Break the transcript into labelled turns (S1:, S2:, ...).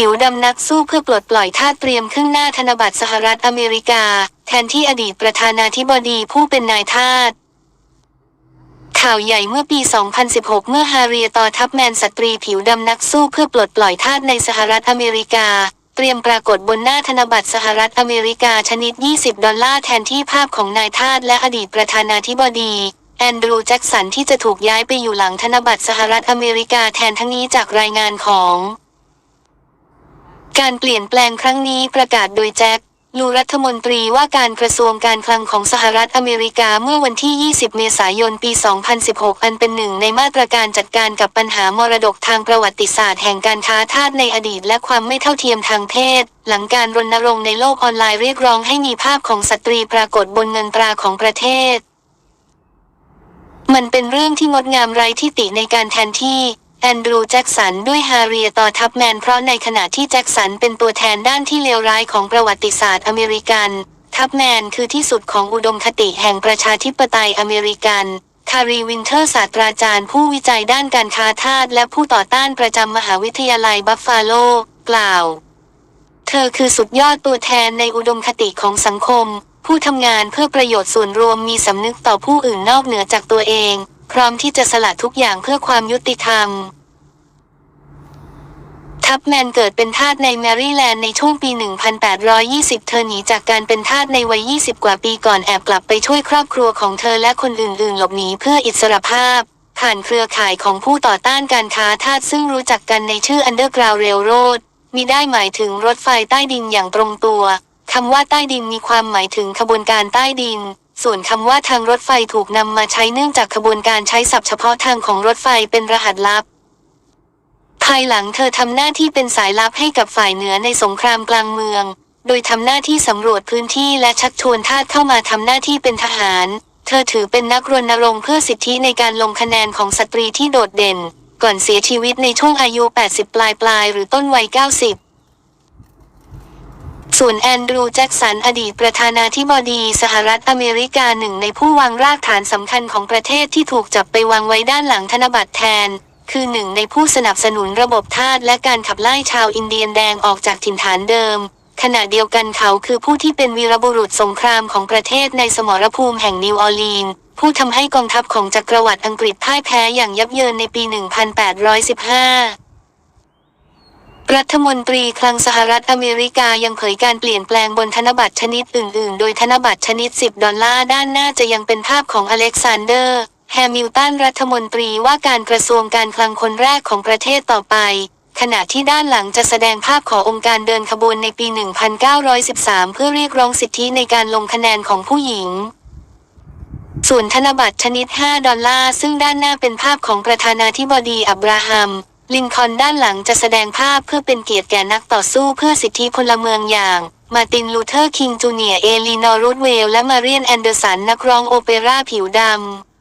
S1: ผิวดำนักสู้เพื่อปลดปล่อยทาสเตรียมขึ้นหน้าธนบัตรสหรัฐอเมริกา แทนที่อดีตประธานาธิบดีผู้เป็นนายทาสข่าวใหญ่เมื่อปี 2016 เมื่อฮาเรียตอทัพแมนสตรีผิวดำนักสู้เพื่อปลดปล่อยทาสในสหรัฐอเมริกา เตรียมปรากฏบนหน้าธนบัตรสหรัฐอเมริกาชนิด 20 ดอลลาร์แทนที่ภาพของนายทาสและอดีตประธานาธิบดีแอนดรูว์แจ็กสันที่จะถูกย้ายไปอยู่หลังธนบัตรสหรัฐอเมริกาแทนทั้งนี้จากรายงานของ การเปลี่ยนแปลงครั้งนี้ประกาศโดยแจ็คลูรัฐมนตรีว่าการกระทรวงการคลังของสหรัฐอเมริกาเมื่อวันที่ 20 เมษายน ปี 2016 อันเป็นหนึ่งในมาตรการจัดการกับปัญหามรดกทางประวัติศาสตร์แห่งการค้าทาสในอดีตและความไม่เท่าเทียมทางเพศ หลังการรณรงค์ในโลกออนไลน์เรียกร้องให้มีภาพของสตรีปรากฏบนเงินตราของประเทศ มันเป็นเรื่องที่งดงามไร้ที่ติในการแทนที่ แอนดรูว์แจ็กสันด้วยฮาเรียต่อทัพแมนเพราะในขณะที่แจ็กสันเป็นตัวแทนด้านที่เลวร้ายของประวัติศาสตร์อเมริกัน ทัพแมนคือที่สุดของอุดมคติแห่งประชาธิปไตยอเมริกัน คารีวินเทอร์ศาสตราจารย์ผู้วิจัยด้านการค้าทาสและผู้ต่อต้านประจำมหาวิทยาลัยบัฟฟาโล กล่าว เธอคือสุดยอดตัวแทนในอุดมคติของสังคม ผู้ทำงานเพื่อประโยชน์ส่วนรวมมีสำนึกต่อผู้อื่นนอกเหนือจากตัวเอง พร้อมที่จะสละทุกอย่างเพื่อความยุติธรรม ทัพแมนเกิดเป็นทาสในแมริแลนด์ในช่วงปี 1820 เธอหนีจากการเป็นทาสในวัย 20 กว่าปีก่อนแอบกลับไปช่วยครอบครัวของเธอและคนอื่นๆ หลบหนีเพื่ออิสรภาพ ผ่านเครือข่ายของผู้ต่อต้านการค้าทาสซึ่งรู้จักกันในชื่อ Underground Railroad มีได้หมายถึงรถไฟใต้ดินอย่างตรงตัว คำว่าใต้ดินมีความหมายถึงขบวนการใต้ดิน ส่วนคำว่าทางรถไฟถูกนำมาใช้เนื่องจากขบวนการใช้ศัพท์เฉพาะทางของรถไฟเป็นรหัสลับ ภายหลังเธอทำหน้าที่เป็นสายลับให้กับฝ่ายเหนือในสงครามกลางเมือง โดยทำหน้าที่สำรวจพื้นที่และชักชวนทาสเข้ามาทำหน้าที่เป็นทหาร เธอถือเป็นนักรณรงค์เพื่อสิทธิในการลงคะแนนของสตรีที่โดดเด่น ก่อนเสียชีวิตในช่วงอายุ 80 ปลายปลายๆหรือต้นวัย 90ส่วนแอนดรูว์แจ็กสันอดีตประธานาธิบดีสหรัฐอเมริกาหนึ่งในผู้วางรากฐานสำคัญของประเทศที่ถูกจับไปวางไว้ด้านหลังธนบัตรแทน คือหนึ่งในผู้สนับสนุนระบบทาสและการขับไล่ชาวอินเดียนแดงออกจากถิ่นฐานเดิม ขณะเดียวกันเขาคือผู้ที่เป็นวีรบุรุษสงครามของประเทศในสมรภูมิแห่งนิวออร์ลีนส์ผู้ทำให้กองทัพของจักรวรรดิอังกฤษพ่ายแพ้อย่างยับเยินในปี 1815รัฐมนตรีคลังสหรัฐอเมริกายังเผยการเปลี่ยนแปลงบนธนบัตรชนิดอื่น ๆ โดยธนบัตรชนิด 10 ดอลลาร์ด้านหน้าจะยังเป็นภาพของอเล็กซานเดอร์ แฮมิลตันรัฐมนตรีว่าการกระทรวงการคลังคนแรกของประเทศต่อไป ขณะที่ด้านหลังจะแสดงภาพขององค์การเดินขบวนในปี 1913 เพื่อเรียกร้องสิทธิในการลงคะแนนของผู้หญิง ส่วนธนบัตรชนิด 5 ดอลลาร์ ซึ่งด้านหน้าเป็นภาพของประธานาธิบดีอับราฮัม ลินคอนด้านหลังจะแสดงภาพเพื่อเป็นเกียรติแก่นักต่อสู้เพื่อสิทธิพลเมืองอย่างมาตินลูเทอร์คิงจูเนียร์เอลีนอร์รูดเวลและมาเรียนแอนเดอร์สันนักร้องโอเปร่าผิวดำ